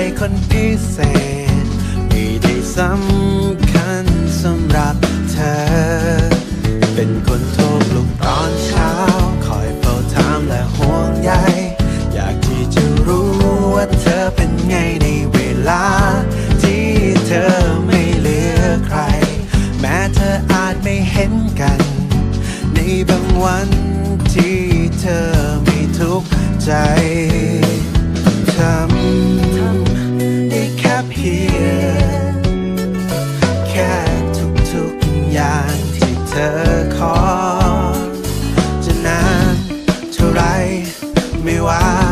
ใครคนพิเศษมีได้สำคัญสำหรับเธอ เป็นคนโทรปลุกตอนเช้า คอยเฝ้าถามและห่วงใย อยากที่จะรู้ว่าเธอเป็นไงในเวลา ที่เธอไม่เหลือใคร แม้เธออาจไม่เห็นกัน ในบางวันที่เธอไม่ทุกข์ใจ ธอขอ จะนานเท่าไรไม่ว่า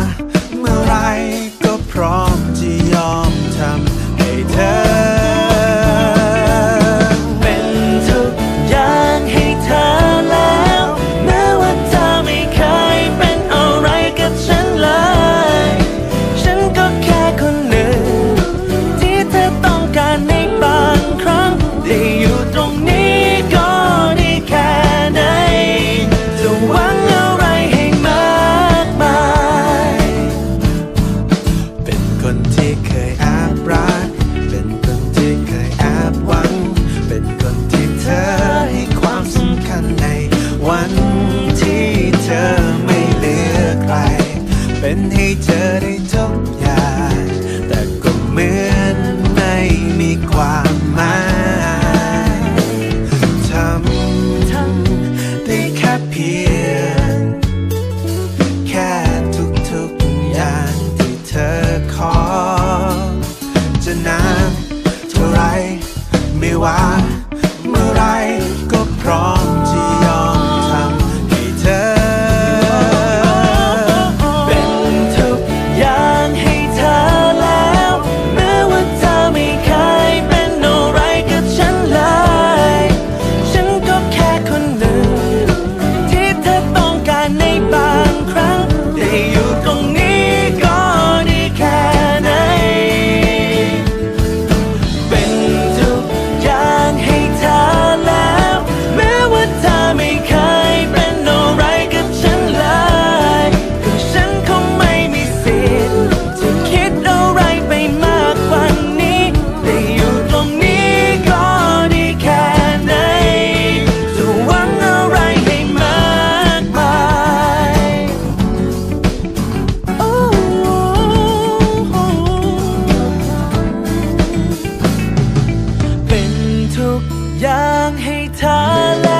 take a ว่า เมื่อไรก็พร้อม อยางให้ทาแล